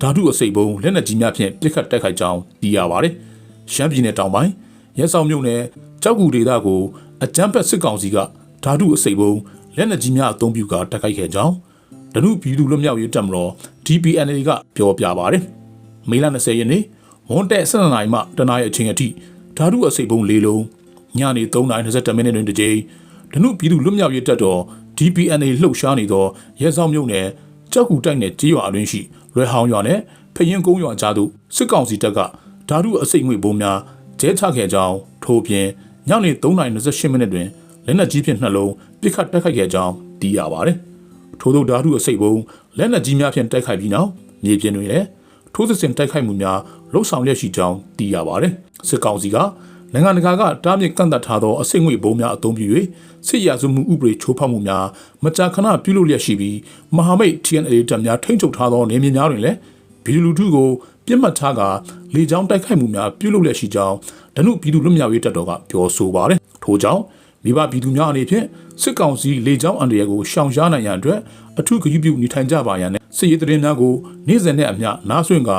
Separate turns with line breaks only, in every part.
ဓာတုအစိပ်ပုံလက်နက်ကြီးများဖြင့်ပစ်ခတ်တိုက်ခိုက်ကြောင်းသိရပါတယ်။ရှမ်းပြည်နယ်တောင်ပိုင်းရဲဆောင်မြုံနယ်ကြောက်ကူဒေတာကိုအကြမ်းဖက်စစ်ကောင်စီကဓာတုအစိပ်ပုံလက်နက်ကြီးများအုံပြုကာတိုက်ခိုက်ခဲ့ကြောင်းဒနုပြည်သူလွတ်မြောက်ရေးတပ်မတော် DPNA ကပြောပြပါတယ်။မေလ20ရက်နေ့မွန်တက်12နာရီမှတနာရီအချိန်အထိဓာတုအစိပ်ပုံ၄လုံးညနေ3:22မိနစ်တွင်တစ်ကြိမ်ဒနုပြည်သူလွတ်မြောက်ရေးတပ်တော် DPNA လှုပ်ရှားနေသောရဲဆောင်မြုံနယ်ကြောက်ကူတိုက်နယ်ကြေးရွာအတွင်းရှိ ရွယ်ဟောင်းရွာနဲ့ဖရင်ကုန်းရွာကြားသို့စစ်ကောင်စီတပ်ကဓာတုအစိတ်ငွေဘုံများကျဲချခဲ့ကြောင်းထို့ပြင်ညနေ3:28မိနစ်တွင်လက်နက်ကြီးဖြင့်နှလုံးပစ်ခတ်တိုက်ခိုက်ခဲ့ကြောင်းသိရပါတယ်။ထို့သောဓာတုအစိတ်ဘုံလက်နက်ကြီးများဖြင့်တိုက်ခိုက်ပြီးနောက်မြေပြင်တွင်လည်းထိုးစစ်ဆင်တိုက်ခိုက်မှုများလှုပ်ဆောင်လျက်ရှိကြောင်းသိရပါတယ်။စစ်ကောင်စီက နိုင်ငံတကာကတားမြစ်ကန့်သတ်ထားသောအစိတ်ငွေဘုံများအသုံးပြု၍စစ်ရာဇဝမှုဥပဒေချိုးဖောက်မှုများမကြာခဏပြုလုပ်လျက်ရှိပြီးမဟာမိတ် TNA တပ်များထိန်းချုပ်ထားသောနေမြေများတွင်လည်းဗီဒီလူထုကိုပြစ်မှတ်ထားကလေကြောင်းတိုက်ခိုက်မှုများပြုလုပ်လျက်ရှိကြောင်းဒနုပြည်သူလွတ်မြောက်ရေးတပ်တော်ကပြောဆိုပါတယ်။ထို့ကြောင့်မိဘပြည်သူများအနေဖြင့်စစ်ကောင်စီလေကြောင်းအန္တရာယ်ကိုရှောင်ရှားနိုင်ရန်အတွက်အထူးဂရုပြုနေထိုင်ကြပါရန်နဲ့စစ်ရေးတရင်များကိုနေ့စဉ်နဲ့အမျှနားဆွင့်က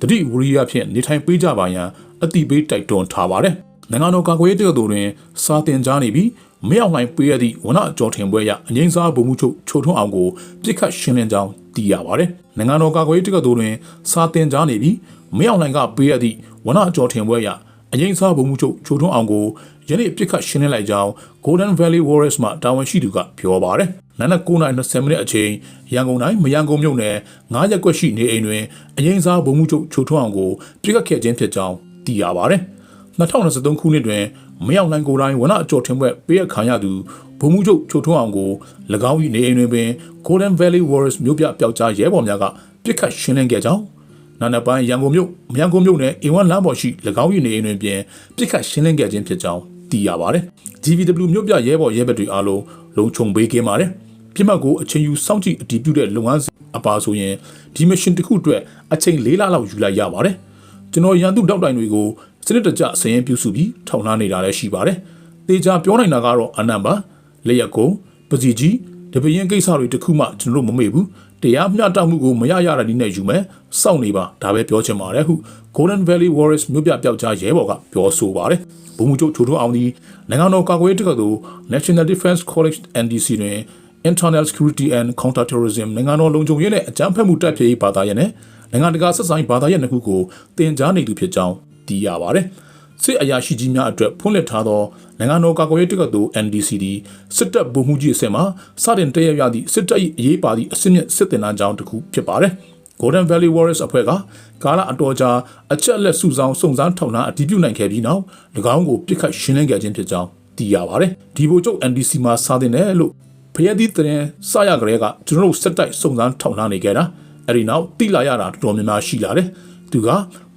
တတိဝရိယဖြင့်နေထိုင်ပေးကြပါရန်အတိပေးတိုက်တွန်းထားပါတယ်။ နိုင်ငံတော်ကာကွယ်ရေးတပ်တော်တွင်စာတင်ကြားနေပြီးမရောက်နိုင်ပေးရသည့်ဝနအကျော်ထင်ပွဲရအငိမ့်စားဗိုလ်မှုချုပ်ချိုထွန်းအောင်ကိုပြစ်ခတ်ရှင်းလင်းကြောင်းသိရပါတယ်။နိုင်ငံတော်ကာကွယ်ရေးတပ်တော်တွင်စာတင်ကြားနေပြီးမရောက်နိုင်ကပေးရသည့်ဝနအကျော်ထင်ပွဲရအငိမ့်စားဗိုလ်မှုချုပ်ချိုထွန်းအောင်ကိုယနေ့ပြစ်ခတ်ရှင်းလင်းလိုက်ကြောင်း Golden Valley Warriors မှတာဝန်ရှိသူကပြောပါတယ်။နနက်9:20မိနစ်အချိန်ရန်ကုန်တိုင်းမရန်ကုန်မြို့နယ်9ရက်ကွက်ရှိနေအိမ်တွင်အငိမ့်စားဗိုလ်မှုချုပ်ချိုထွန်းအောင်ကိုပြစ်ခတ်ခဲ့ခြင်းဖြစ်ကြောင်းသိရပါတယ်။ 2023ခုနှစ်တွင်မရောက်နိုင်ကိုယ်တိုင်ဝနအကျော်ထင်ပွဲပေးရခံရသူဗိုလ်မှူးချုပ်ချိုထွန်းအောင်ကို၎င်း၏နေအိမ်တွင်ပင် Golden Valley Warriors မြို့ပြပျောက်ကြားရဲဘော်များကပြစ်ခတ်ရှင်းလင်းခဲ့ကြောင်းနာနပိုင်းရန်ကုန်မြို့မရန်ကုန်မြို့နယ်အင်ဝမ်လမ်းပေါ်ရှိ၎င်း၏နေအိမ်တွင်ပြင်ပြစ်ခတ်ရှင်းလင်းခဲ့ခြင်းဖြစ်ကြောင်းသိရပါတယ်။ GVW မြို့ပြရဲဘော်ရဲဘက်တွေအားလုံးလုံခြုံပေးကင်းပါတယ်။ပြစ်မှတ်ကိုအချိန်ယူစောင့်ကြည့်အတည်ပြုတဲ့လုပ်ငန်းစဉ်အပါဆိုရင်ဒီမရှင်တစ်ခုအတွက်အချိန်၄လလောက်ယူလိုက်ရပါတယ်။ ကျွန်တော်ရန်သူတောက်တိုင်တွေကိုစနစ်တကျစရင်ပြုစုပြီးထောက်လှမ်းနေတာလည်းရှိပါတယ်။တေချာပြောနိုင်တာကတော့အနံပါလက်ရက်ကုံပစီကြီးတပရင်ကိစ္စတွေတခုမှကျွန်တော်တို့မမေ့ဘူး။တရားမျှတမှုကိုမရရတဲ့နည်းနဲ့ယူမယ်။စောင့်နေပါဒါပဲပြောချင်ပါတယ်ဟု Golden Valley Warriors မြို့ပြပျောက်ကြားရဲဘော်ကပြောဆိုပါတယ်။ဘုံမှုချုပ်ချိုထွန်းအောင်ဒီနိုင်ငံတော်ကာကွယ်ရေးတပ်ကသို့ National Defense College NDC တွင် Internal Security and Counterterrorism နိုင်ငံတော်လုံခြုံရေးနဲ့အကြမ်းဖက်မှုတပ်ဖြည့်ရေးဘာသာရပ်နဲ့နိုင်ငံတကာဆက်ဆံရေးဘာသာရပ်နှစ်ခုကိုတင်ကြားနေသူဖြစ်ကြောင်းသိရပါတယ်။စစ်အရာရှိကြီးများအတွက်ဖွင့်လှစ်ထားသောနိုင်ငံတော်ကာကွယ်ရေးတက္ကသိုလ် NDCD စစ်တပ်ဗိုလ်မှူးကြီးအဆင့်မှာစတင်တည့်ရရသည့်စစ်တပ်၏အရေးပါသည့်အစစ်မြစ်စစ်တင်တန်းကြောင်းတစ်ခုဖြစ်ပါတယ်။ Golden Valley Warriors အဖွဲ့ကကာလအတော်ကြာအချက်အလက်စုဆောင်းစုံစမ်းထောက်လှမ်းအတည်ပြုနိုင်ခဲ့ပြီးနောက်၎င်းကိုပြစ်ခတ်ရှင်းလင်းခဲ့ခြင်းဖြစ်ကြောင်းသိရပါတယ်။ဒီဗိုလ်ချုပ် NDC မှာစာတင်တယ်လို့ဖယက်ဒီတဲ့စရကြတဲ့ကကျွန်တော်တို့စက်တိုက်စုံစမ်းထောက်လှမ်းနေကြတာ အဲ့ဒီနောက်တိလာရတာတော်တော်များများရှိလာတယ်။သူက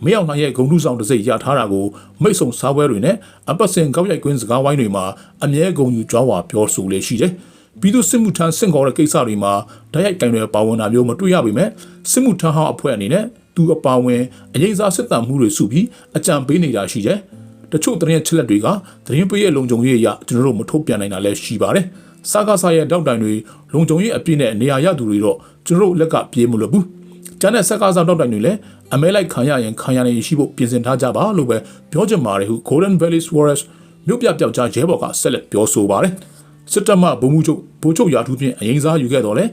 မရောက်နိုင်ရဲ့ဂုံထုဆောင်တစ်စိတ်ရထားတာကိုမိတ်ဆုံစားပွဲတွေနဲ့အပတ်စဉ်ကောက်ရိုက်ကွင်းစကားဝိုင်းတွေမှာအမြဲဂုံယူကြွားဝါပြောဆိုလေရှိတယ်။ပြီးသူစစ်မှုထမ်းဆင့်ခေါ်တဲ့ကိစ္စတွေမှာဓာတ်ရိုက်ကင်တွေပါဝင်တာမျိုးမတွေ့ရပေမဲ့စစ်မှုထမ်းဟောင်းအဖွဲ့အနေနဲ့သူအပါဝင်အရေးစားစစ်တမ်းမှုတွေစုပြီးအကြံပေးနေတာရှိတယ်။တချို့သတင်းချက်လက်တွေကသတင်းပေးရဲ့လုံခြုံရေးအရကျွန်တော်တို့မထုတ်ပြန်နိုင်တာလည်းရှိပါတယ်။စကားဆာရဲ့တောက်တိုင်တွေလုံခြုံရေးအပြည့်နဲ့နေရာရသူတွေတော့ ကျွန်တော်တို့လက်ကပြေးမလို့ဘူး။ကျန်တဲ့စကားစားတောက်တိုင်တွေလည်းအမဲလိုက်ခံရရင်ခံရနေရှိဖို့ပြင်ဆင်ထားကြပါလို့ပဲပြောချင်ပါတယ်ဟု Golden Valley Warriors မြို့ပြပျောက်ကြားရဲဘော်ကဆက်လက်ပြောဆိုပါတယ်။စစ်တပ်မှဗိုလ်မှူးချုပ်ဗိုလ်ချုပ်ရာထူးဖြင့်အရင်စားယူခဲ့တော့လေ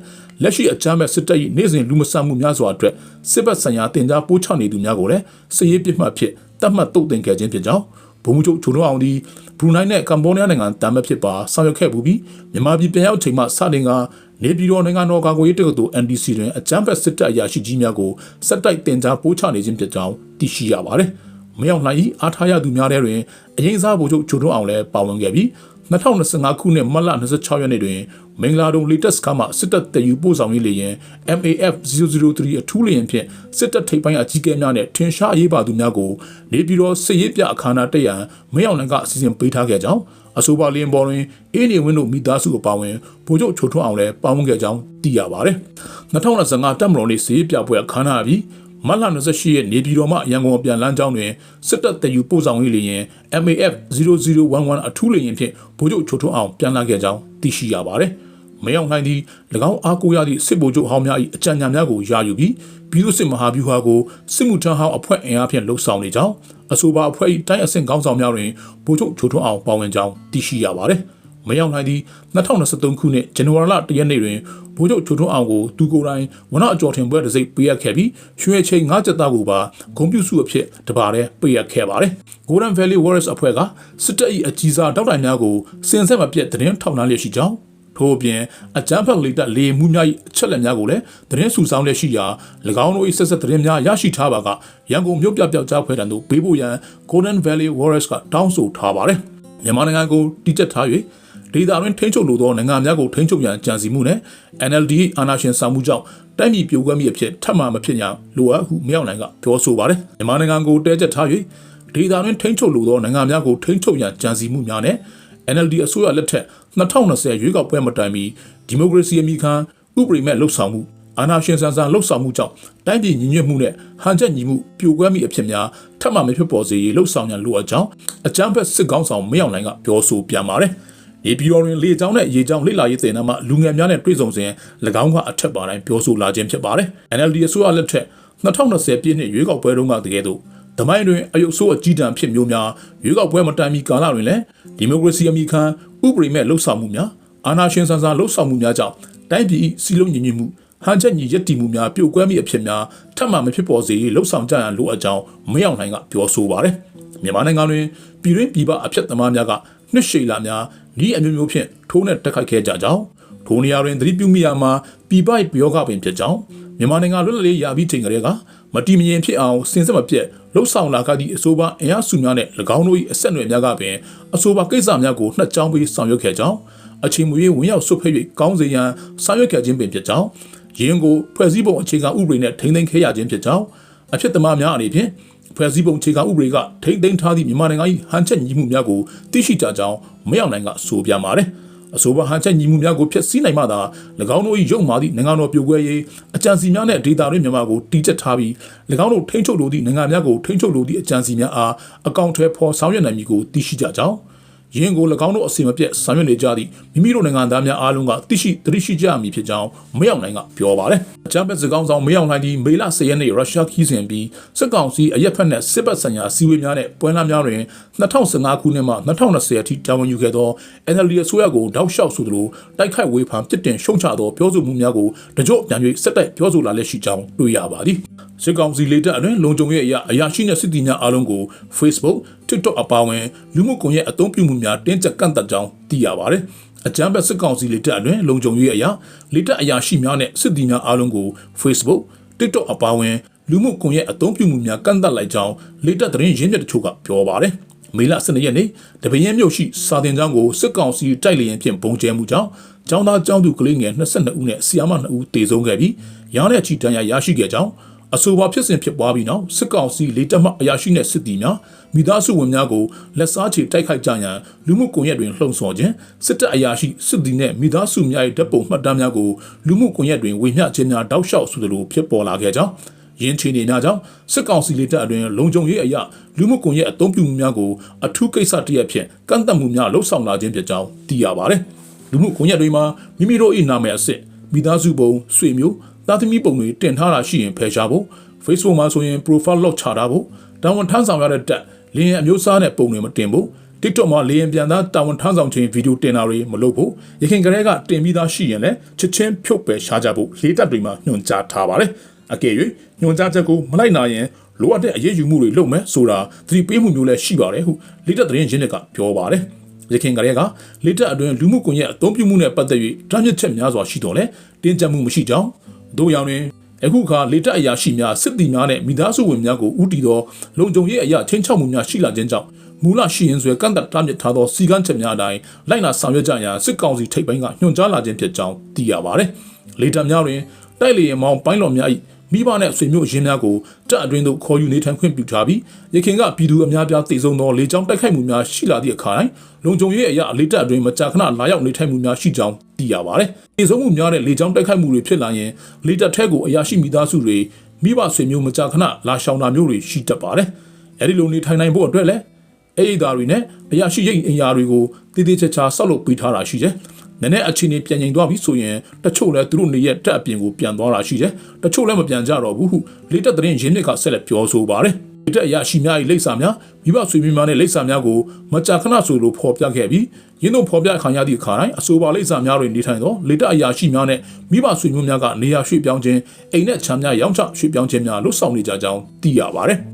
လက်ရှိအကြမ်းမဲ့စစ်တပ်၏နေ့စဉ်လူမဆန်မှုများစွာအတွက်စစ်ဘက်ဆိုင်ရာတင် जा ပိုးချနေသူများကိုလည်းစစ်ရေးပြစ်မှတ်ဖြစ်တတ်မှတ်တုတ်တင်ခဲ့ခြင်းဖြစ်ကြောင်းဗိုလ်မှူးချုပ်ဂျုံတော်အောင်ဒီဘရူနိုင်းနဲ့ကမ်ဘောဒီးယားနိုင်ငံတမ်းမဲ့ဖြစ်ပါဆောင်ရွက်ခဲ့ပူပြီးမြန်မာပြည်ပြန်ရောက်ချိန်မှစတင်က နေပြည်တော်နိုင်ငံတော်ကာကွယ်ရေးတက္ကသိုလ် NDC တွင်အကြမ်းဖက်စစ်တပ်အရာရှိကြီးများကိုစက်တိုက်တင် जा ပိုးချနေခြင်းဖြစ်ကြောင်းသိရှိရပါတယ်။မရောက်နိုင်၏အားထားရသူများထဲတွင်အရင်စားဗိုလ်ချုပ်ဂျုံတော်အောင်လည်းပါဝင်ခဲ့ပြီး2025ခုနှစ်မတ်လ26ရက်နေ့တွင်မင်္ဂလာဒုံလေတက်စခါမှစစ်တပ်တည်ယူပို့ဆောင်ရေးလေယာဉ် MAF 003အထူးလေယာဉ်ဖြင့်စစ်တပ်ထိပ်ပိုင်းအကြီးအကဲများနဲ့ထင်ရှားအရေးပါသူများကိုနေပြည်တော်စစ်ရေးပြအခမ်းအနားတက်ရန်မင်းအောင်လှိုင်ကအစီအစဉ်ပေးထားခဲ့ကြောင်း အဆိုပါလေယာဉ်ပေါ်တွင်အင်းနေဝင်းတို့မိသားစုအပါအဝင်ဗိုလ်ချုပ်ချိုထွန်းအောင်လည်းပါဝင်ခဲ့ကြောင်းသိရပါတယ်။2025တပ်မတော်နေ့စစ်ရေးပြပွဲအခမ်းအနားပြီးမတ်လ28ရက်နေပြည်တော်မှရန်ကုန်ပြန်လမ်းကြောင်းတွင်စစ်တပ်တည်ယူပို့ဆောင်ရေးလေယာဉ် MAF 0011အထူးလေယာဉ်ဖြင့်ဗိုလ်ချုပ်ချိုထွန်းအောင်ပြန်လာခဲ့ကြောင်းသိရှိရပါတယ်။ မယောင်နိုင်သည့်၎င်းအားကိုးရသည့်စစ်ဗိုလ်ချုပ်ဟောင်းများ၏အကြံဉာဏ်များကိုယာယူပြီးပြည်သူ့စစ်မဟာဗျူဟာကိုစစ်မှုထမ်းဟောင်းအဖွဲ့အင်အားဖြင့်လှုပ်ဆောင်နေကြောင်းအဆိုပါအဖွဲ့၏တိုင်းအဆင့်ခေါင်းဆောင်များတွင်ဗိုလ်ချုပ်ချိုထွန်းအောင်ပါဝင်ကြောင်းသိရှိရပါတယ်။မယောင်နိုင်သည့်2023ခုနှစ်ဇန်နဝါရီလ1ရက်နေ့တွင်ဗိုလ်ချုပ်ချိုထွန်းအောင်ကိုသူကိုယ်တိုင်ဝနအကျော်ထင်ပွဲတစ်စိတ်ပေးအပ်ခဲ့ပြီးရွှေချိန်၅ချက်သားကိုပါဂုံပြူစုအဖြစ်တပါးတည်းပေးအပ်ခဲ့ပါတယ်။ Golden Valley Warriors အဖွဲ့ကစစ်တပ်၏အကြီးစားတောက်တိုင်များကိုစင်ဆက်မပြတ်သတင်းထောက်နှမ်းလျက်ရှိကြောင်း ထို့အပြင်အကြမ်းဖက်လေတပ်လေမှုများ၏အချက်လက်များကိုလည်းသတင်းစုဆောင်းလက်ရှိရာ၎င်းတို့၏ဆက်ဆက်သတင်းများရရှိထားပါကရန်ကုန်မြို့ပြပျောက်ကြားဖွဲ့တံသို့ပေးပို့ရန် Golden Valley Warriors ကတောင်းဆိုထားပါတယ်။မြန်မာနိုင်ငံကိုတည်ကျက်ထား၍ဒေသတွင်းထိန်းချုပ်လိုသောနိုင်ငံများကိုထိန်းချုပ်ရန်ကြံစည်မှုနဲ့ NLD အာဏာရှင်ဆောင်မှုကြောင့်တိုင်းပြည်ပြိုကွဲမှုအဖြစ်ထပ်မံမဖြစ်ရန်လိုအပ်ဟုမြောက်နိုင်ကပြောဆိုပါတယ်။မြန်မာနိုင်ငံကိုတဲကျက်ထား၍ဒေသတွင်းထိန်းချုပ်လိုသောနိုင်ငံများကိုထိန်းချုပ်ရန်ကြံစည်မှုများနဲ့ NLD အစိုးရလက်ထက်2020ရွေးကောက်ပွဲမတိုင်မီဒီမိုကရေစီအမိခံဥပဒေမဲ့လှုပ်ဆောင်မှုအာဏာရှင်ဆန်ဆန်လှုပ်ဆောင်မှုကြောင့်တိုင်းပြည်ညီညွတ်မှုနဲ့ဟန်ချက်ညီမှုပြိုကွဲမှုအဖြစ်များထပ်မံမဖြစ်ပေါ်စေရေးလှုပ်ဆောင်ရန်လိုအပ်ကြောင်းအကြမ်းဖက်စစ်ကောင်းဆောင်မင်းအောင်လှိုင်ကပြောဆိုပြန်ပါတယ်။ဒီပြည်တော်တွင်လေကြောင်းနဲ့ရေကြောင်းလိလာရေးတင်နမှာလူငယ်များနဲ့တွေ့ဆုံစဉ်၎င်းကအထက်ပါတိုင်းပြောဆိုလာခြင်းဖြစ်ပါတယ်။ NLD အစိုးရလက်ထက်2020ပြည့်နှစ်ရွေးကောက်ပွဲတုန်းကတကယ်တော့ တမိုင်းတွင်အယုတ်ဆိုးအကြီးတန်းဖြစ်မျိုးများရွေးကောက်ပွဲမတိုင်မီကာလတွင်လည်းဒီမိုကရေစီအမိခံဥပဒေမဲ့လှုပ်ဆောင်မှုများအာဏာရှင်ဆန်ဆန်လှုပ်ဆောင်မှုများကြောင့်တိုင်းပြည်စီလုံးညီညွတ်မှုဟန်ချက်ညီရက်တီမှုများပြုတ်ကွဲမိအဖြစ်များထပ်မံမဖြစ်ပေါ်စေလှုပ်ဆောင်ကြရန်လိုအပ်ကြောင်းမရောက်နိုင်ကပြောဆိုပါတယ်မြန်မာနိုင်ငံတွင်ပြည်တွင်းပြည်ပအဖြစ်သမားများကနှစ်ရှိလာများဤအမျိုးမျိုးဖြင့်ထိုးနှက်တက်ခိုက်ခဲ့ကြကြောင်းထိုနေရာတွင်သတိပြုမိရမှာပြည်ပပြောကပင်ဖြစ်ကြောင်း မြန်မာနိုင်ငံလွတ်လပ်ရေးရပြီးချိန်ကလေးကမတီမရင်ဖြစ်အောင်စင်စက်မပြတ်လှုပ်ဆောင်လာခဲ့သည့်အဆိုပါအင်အားစုများနဲ့၎င်းတို့၏အဆက်အနွယ်များကပင်အဆိုပါကိစ္စများကိုနှစ်ကြောင်းပြီးဆောင်ရွက်ခဲ့ကြောင်းအချိန်မူရေးဝင်ရောက်ဆွတ်ဖက်၍ကောင်းစေရန်ဆောင်ရွက်ခဲ့ခြင်းပင်ဖြစ်ကြောင်းရင်းကိုဖွဲ့စည်းပုံအခြေခံဥပဒေနဲ့ထိန်းသိမ်းခဲ့ရခြင်းဖြစ်ကြောင်းအဖြစ်သမားများအနေဖြင့်ဖွဲ့စည်းပုံအခြေခံဥပဒေကထိန်းသိမ်းထားသည့်မြန်မာနိုင်ငံ၏ဟန်ချက်ညီမှုများကိုသိရှိကြကြောင်းမရောက်နိုင်ကဆိုပြပါတယ်။ အဆိုပါဟန်ချက်ညီမှုများကိုဖျက်ဆီးနိုင်မှသာ၎င်းတို့၏ရုပ်မာသည့်နိုင်ငံတော်ပြိုကွဲရေးအကြံစီများနှင့်ဒေတာတွင်မြန်မာကိုတီးကျက်ထားပြီး၎င်းတို့ထိန်းချုပ်လိုသည့်နိုင်ငံများကိုထိန်းချုပ်လိုသည့်အကြံစီများအားအကောင့်ထဲပေါ်ဆောင်ရွက်နိုင်မည်ကိုသိရှိကြကြောင်း ရင်းကို၎င်းတို့အစီအမပြတ်ဆောင်ရွက်နေကြသည့်မိမိတို့နိုင်ငံသားများအားလုံးကသိရှိသတိရှိကြမည်ဖြစ်ကြောင်းမရောက်နိုင်ကပြောပါတယ်။အကြမ်းဖက်စကောင်းဆောင်မရောက်နိုင်သည့်မေလ10ရက်နေ့ရုရှားခီးစဉ်ပြီးစစ်ကောင်စီအရက်ဖက်နဲ့စစ်ပတ်ဆိုင်ရာစီဝေးများနဲ့ပွဲလမ်းများတွင်2015ခုနှစ်မှ2020အထိတာဝန်ယူခဲ့သော NLD အစိုးရကိုတောက်လျှောက်ဆိုသလိုတိုက်ခိုက်ဝေဖန်ပြစ်တင်ရှုံချသောပြောဆိုမှုများကိုတကြော့ပြန်၍စစ်တပ်ပြောဆိုလာလက်ရှိကြောင်းတွေ့ရပါသည်။ စစ်ကောင်စီလေတပ်အတွင်းလုံခြုံရေးအရာအရာရှိနဲ့စစ်တီများအားလုံးကို Facebook TikTok အပါအဝင်လူမှုကွန်ရက်အသုံးပြုမှုများတင်းကျပ်ကန့်သတ်ကြောင်းသိရပါတယ်။အကြမ်းဖက်စစ်ကောင်စီလေတပ်အတွင်းလုံခြုံရေးအရာလေတပ်အရာရှိများနဲ့စစ်တီများအားလုံးကို Facebook TikTok အပါအဝင်လူမှုကွန်ရက်အသုံးပြုမှုများကန့်သတ်လိုက်ကြောင်းလေတပ်သတင်းရင်းမြစ်တချို့ကပြောပါတယ်။မေလ12ရက်နေ့တပင်းမြို့ရှိစာတင်ကျောင်းကိုစစ်ကောင်စီတိုက်လေရင်ဖြင့်ပုံကျဲမှုကြောင့်ကျောင်းသားကျောင်းသူကလေးငယ်22ဦးနဲ့ဆီယာမ2ဦးတေဆုံးခဲ့ပြီးရောင်းတဲ့ချီတန်းရရရှိခဲ့ကြောင်း အဆိုပါဖြစ်စဉ်ဖြစ်ပွားပြီးနောက်စစ်ကောင်စီလေတပ်မှအရာရှိနဲ့စစ်တီများမိသားစုဝင်များကိုလက်စားချေတိုက်ခိုက်ကြရန်လူမှုကွန်ရက်တွင်လှုံ့ဆော်ခြင်းစစ်တပ်အရာရှိစစ်တီနဲ့မိသားစုများ၏ဓာတ်ပုံမှတ်တမ်းများကိုလူမှုကွန်ရက်တွင်ဝေမျှခြင်းများတောက်လျှောက်ဆိုသလိုဖြစ်ပေါ်လာခဲ့ကြောင်းရင်းချီနေများကြောင့်စစ်ကောင်စီလေတပ်အတွင်းလုံခြုံရေးအရာလူမှုကွန်ရက်အသုံးပြုမှုများကိုအထူးကိစ္စတရက်ဖြင့်ကန့်သတ်မှုများလှုံ့ဆော်လာခြင်းဖြစ်ကြောင်းသိရပါတယ်လူမှုကွန်ရက်တွေမှာမိမိတို့၏နာမည်အစစ်မိသားစုပုံဆွေမျိုး သားသမီးပုံတွေတင်ထားတာရှိရင်ဖယ်ရှားဖို့ Facebook မှာဆိုရင် profile lock ချထားဖို့တာဝန်ထမ်းဆောင်ရတဲ့တက်လင်းအမျိုးအစားနဲ့ပုံတွေမတင်ဖို့ TikTok မှာလေရင်ပြန်သားတာဝန်ထမ်းဆောင်ခြင်းဗီဒီယိုတင်တာတွေမလုပ်ဖို့ရခင်ကလေးကတင်ပြီးသားရှိရင်လည်းချက်ချင်းဖြုတ်ပယ်ရှားကြဖို့လေးတက်တွေမှာညွှန်ကြားထားပါတယ်အကယ်၍ညွှန်ကြားချက်ကိုမလိုက်နိုင်ရင်လိုအပ်တဲ့အရေးယူမှုတွေလုပ်မယ်ဆိုတာသတိပေးမှုမျိုးလည်းရှိပါတယ်ဟုလေးတက်သတင်းရင်းမြစ်ကပြောပါတယ်ရခင်ကလေးကလေတက်အတွင်းလူမှုကွန်ရက်အသုံးပြုမှုနဲ့ပတ်သက်၍တားမြစ်ချက်များစွာရှိတော်လဲတင်းကျပ်မှုမရှိကြောင်း တို့ရောင်တွင်အခုအခါလေတပ်အရာရှိများစစ်သည်များနဲ့မိသားစုဝင်များကိုဥတီသောလုံခြုံရေးအရာချင်းချောက်မှုများရှိလာခြင်းကြောင့်မူလရှိရင်ဆွဲကန့်သက်တားမြစ်ထားသောစီကံချက်များအတိုင်းလိုက်နာဆောင်ရွက်ကြရန်စစ်ကောင်စီထိပ်ပိုင်းကညွှန်ကြားလာခြင်းဖြစ်ကြောင်းသိရပါတယ်။လေတပ်များတွင်တိုက်လေယာဉ်မောင်းပိုင်းတော်များ၏ မိဘနဲ့ဆွေမျိုးရင်းများကိုတပ်အတွင်းသို့ခေါ်ယူနေထိုင်ခွင့်ပြုထားပြီးရခင်ကပြည်သူအများပြားတည်ဆုံသောလေကြောင်းတိုက်ခိုက်မှုများရှိလာသည့်အခါတိုင်းလုံခြုံရေးအရာလေတပ်အတွင်းမကြာခဏလာရောက်နေထိုင်မှုများရှိကြောင်းသိရပါတယ်။တည်ဆုံမှုများတဲ့လေကြောင်းတိုက်ခိုက်မှုတွေဖြစ်လာရင်လေတပ်ထက်ကိုအရာရှိမိသားစုတွေမိဘဆွေမျိုးမကြာခဏလာရှောင်တာမျိုးတွေရှိတတ်ပါတယ်။အဲဒီလိုနေထိုင်နိုင်ဖို့အတွက်လည်းအဲ့ဒီသားတွေနဲ့အရာရှိရိတ်အင်ယာတွေကိုတည်တည်ချာချာဆောက်လုပ်ပေးထားတာရှိတယ်။ နည်းနည်းအချိန်ကြီးပြန်ငိန်သွားပြီဆိုရင်တချို့လည်းသူတို့နေရဲ့တက်အပြင်ကိုပြန်သွားတာရှိတယ်။တချို့လည်းမပြန်ကြတော့ဘူးဟုလေတက်သတင်းရင်းမြစ်ကဆက်လက်ပြောဆိုပါတယ်။လေတက်အရာရှိများ၏လိပ်စာများမိဘဆွေမျိုးများနဲ့လိပ်စာများကိုမကြာခဏဆိုလိုဖော်ပြခဲ့ပြီးရင်းတို့ဖော်ပြခံရသည့်အခါတိုင်းအဆိုပါလိပ်စာများတွင်နေထိုင်သောလေတက်အရာရှိများနဲ့မိဘဆွေမျိုးများကနေရာရွှေ့ပြောင်းခြင်းအိမ်နဲ့ခြံများရောင်းချရွှေ့ပြောင်းခြင်းများလှုပ်ဆောင်နေကြကြောင်းသိရပါတယ်။